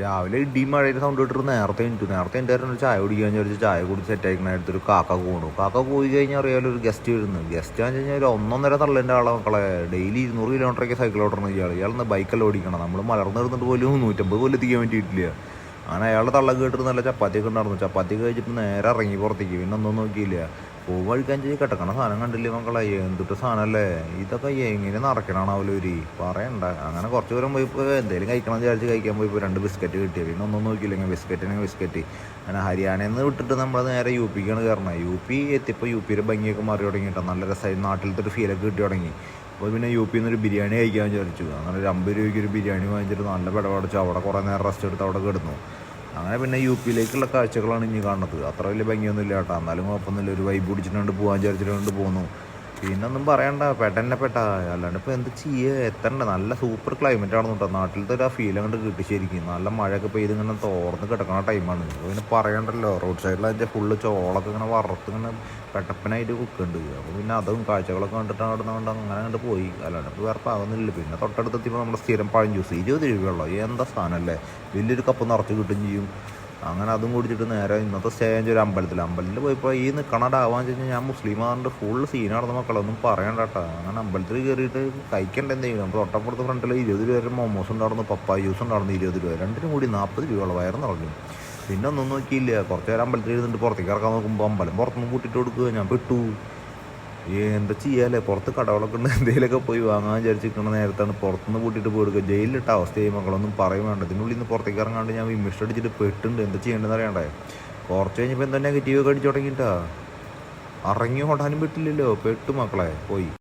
രാവിലെ ഇടി മഴയുടെ സൗണ്ട് കേട്ടിട്ട് നേരത്തെ എണീറ്റു. നേരത്തെ എന്റെ ചായ കുടിക്കാൻ. ഒരു ചായ കുടി സെറ്റ് ആയിക്കണ അടുത്തൊരു കാക്ക കൂണു. കാക്ക പോയി കഴിഞ്ഞാൽ അറിയാലോ ഒരു ഗസ്റ്റ് വരുന്നു. ഗസ്റ്റ് ആണെന്ന് കഴിഞ്ഞാൽ ഒരു ഒന്നൊന്നര തള്ളേന്റെ ആളെ മക്കളെ. ഡെയിലി ഇരുന്നൂറ് കിലോമീറ്ററൊക്കെ സൈക്കിൾ ഓടണം ഇയാൾ ഇയാൾ ബൈക്കെല്ലാം ഓടിക്കണം നമ്മൾ മലർന്ന് ഇരുന്നിട്ട് പോലും നൂറ്റമ്പത് പോലും എത്തിക്കാൻ വേണ്ടിയിട്ടില്ല. അങ്ങനെ അയാളുടെ തള്ള കേട്ടിട്ട് നല്ല ചപ്പാത്തിയൊക്കെ ഉണ്ടായിരുന്നു. ചപ്പാത്തി കഴിച്ചിട്ട് നേരെ ഇറങ്ങി പുറത്തേക്ക്. പിന്നെ ഒന്നും നോക്കിയില്ല. പൂ കഴിക്കാൻ ചെയ്ത് കിടക്കണ സാധനം കണ്ടില്ലേ മക്കളെ? എന്തിട്ട് സാധനമല്ലേ ഇതൊക്കെ എങ്ങനെ നിറയ്ക്കണാവല്ലോ ഒരു പറയണ്ട. അങ്ങനെ കുറച്ച് ദൂരം പോയിപ്പോൾ എന്തെങ്കിലും കഴിക്കണം വിചാരിച്ച് കഴിക്കാൻ പോയി രണ്ട് ബിസ്ക്കറ്റ് കിട്ടി. പിന്നെ ഒന്നും നോക്കിയില്ലെങ്കിൽ ബിസ്ക്കറ്റിന് ബിസ്ക്കറ്റ് അങ്ങനെ ഹരിയാനയിൽ നിന്ന് വിട്ടിട്ട് നമ്മൾ നേരെ യു പിക്കാണ് കയറണത് യു പി എത്തിയപ്പോൾ യു പിയുടെ ഭംഗിയൊക്കെ മാറി തുടങ്ങിയിട്ടോ. നല്ല രസമായി നാട്ടിലത്തെ ഒരു ഫീലൊക്കെ കിട്ടി തുടങ്ങി. അപ്പോൾ പിന്നെ യു പിയിൽ നിന്ന് ഒരു ബിരിയാണി കഴിക്കാൻ വിചാരിച്ചു. അങ്ങനെ ഒരു അമ്പത് രൂപയ്ക്ക് ഒരു ബിരിയാണി വാങ്ങിച്ചിട്ട് നല്ല പിടപടച്ചു അവിടെ കുറേ നേരം റെസ്റ്റ് എടുത്ത് അവിടെ കിടന്നു. അങ്ങനെ പിന്നെ യു പിയിലേക്കുള്ള കാഴ്ചകളാണ് ഇനി കാണുന്നത്. അത്ര വലിയ ഭംഗിയൊന്നും ഇല്ല കേട്ടോ. എന്നാലും കുഴപ്പമൊന്നുമില്ല. ഒരു വൈബ് പിടിച്ചിട്ടുണ്ട് പോകാൻ വിചാരിച്ചിട്ടുണ്ട് പോന്നു. പിന്നെ ഒന്നും പറയണ്ട പെട്ടെന്നെ പെട്ട. അല്ലാണ്ട് ഇപ്പോൾ എന്ത് ചെയ്യുക എത്തണ്ട? നല്ല സൂപ്പർ ക്ലൈമറ്റ് ആണ് കേട്ടോ നാട്ടിലത്തെ ഒരു ആ ഫീൽ അങ്ങോട്ട് കിട്ടി ശരിക്കും. നല്ല മഴയൊക്കെ പെയ്ത് ഇങ്ങനെ തോർന്ന് കിടക്കണ ടൈമാണ് പിന്നെ പറയണ്ടല്ലോ റോഡ് സൈഡിൽ അതിന്റെ ഫുള്ള് ചോളൊക്കെ ഇങ്ങനെ വറുത്ത് ഇങ്ങനെ പെട്ടപ്പനായിട്ട് കുക്കുണ്ട്. അപ്പോൾ പിന്നെ അതും കാഴ്ചകളൊക്കെ കണ്ടിട്ട് അവിടെ നിന്ന് അങ്ങനെ അങ്ങോട്ട് പോയി. അല്ലാണ്ട് ഇപ്പോൾ വേറെ പാകുന്നില്ല പിന്നെ തൊട്ടടുത്തെത്തിയപ്പോൾ നമ്മുടെ സ്ഥിരം പഴം ജ്യൂസ് ഇരുപത് രൂപയുള്ളൂ എന്താ സാധനമല്ലേ വലിയൊരു കപ്പ് നിറച്ച് കിട്ടുകയും ചെയ്യും. അങ്ങനെ അതും കുടിച്ചിട്ട് നേരെ ഇന്നത്തെ സ്റ്റേജ് ഒരു അമ്പലത്തിൽ അമ്പലത്തിൽ പോയപ്പോൾ ഈ നിൽക്കണ ഡാവാന്ന് വെച്ച് കഴിഞ്ഞാൽ ഞാൻ മുസ്ലിം ആറിന്റെ ഫുൾ സീൻ നടന്ന മക്കളൊന്നും പറയണ്ട കേട്ടോ. അങ്ങനെ അമ്പലത്തിൽ കയറിയിട്ട് കഴിക്കണ്ട എന്തെങ്കിലും അപ്പോൾ തൊട്ടപ്പുറത്ത് ഫ്രണ്ടിൽ ഇരുപത് രൂപ മോമോസ് ഉണ്ടായിരുന്നു പപ്പായ ജ്യൂസ് ഉണ്ടായിരുന്നു ഇരുപത് രൂപ രണ്ടിനും കൂടി നാൽപ്പത് രൂപയുള്ള വയറ് നിറഞ്ഞു. പിന്നെ ഒന്നും നോക്കിയില്ല. കുറച്ച് നേരം അമ്പലത്തിൽ ഇരുന്നിട്ട് പുറത്തേക്ക് ഇറക്കാൻ നോക്കുമ്പോൾ അമ്പലം പുറത്തുനിന്ന് കൂട്ടിയിട്ട് കൊടുക്കുക ഞാൻ പെട്ടു. എന്താ ചെയ്യാല്ലേ? പുറത്ത് കടകളൊക്കെ ഉണ്ട്. എന്തെങ്കിലുമൊക്കെ പോയി വാങ്ങാൻ വിചാരിച്ചിരിക്കുന്ന നേരത്താണ് പുറത്തുനിന്ന് കൂട്ടിയിട്ട് പോയി കൊടുക്കുക ജയിലിലിട്ട അവസ്ഥയായി മക്കളൊന്നും പറയും വേണ്ട. ഇതിനുള്ളിൽ നിന്ന് പുറത്തേക്ക് ഇറങ്ങാണ്ട് ഞാൻ വിമിഷ്ടം അടിച്ചിട്ട് പെട്ടുണ്ട്. എന്താ ചെയ്യേണ്ടതെന്ന് അറിയണ്ടേ? കുറച്ച് കഴിഞ്ഞപ്പോൾ എന്താ നെഗറ്റീവ് ഒക്കെ അടിച്ചു തുടങ്ങിയിട്ടാ. ഇറങ്ങി ഓടാനും പറ്റില്ലല്ലോ. പെട്ടു മക്കളെ. പോയി.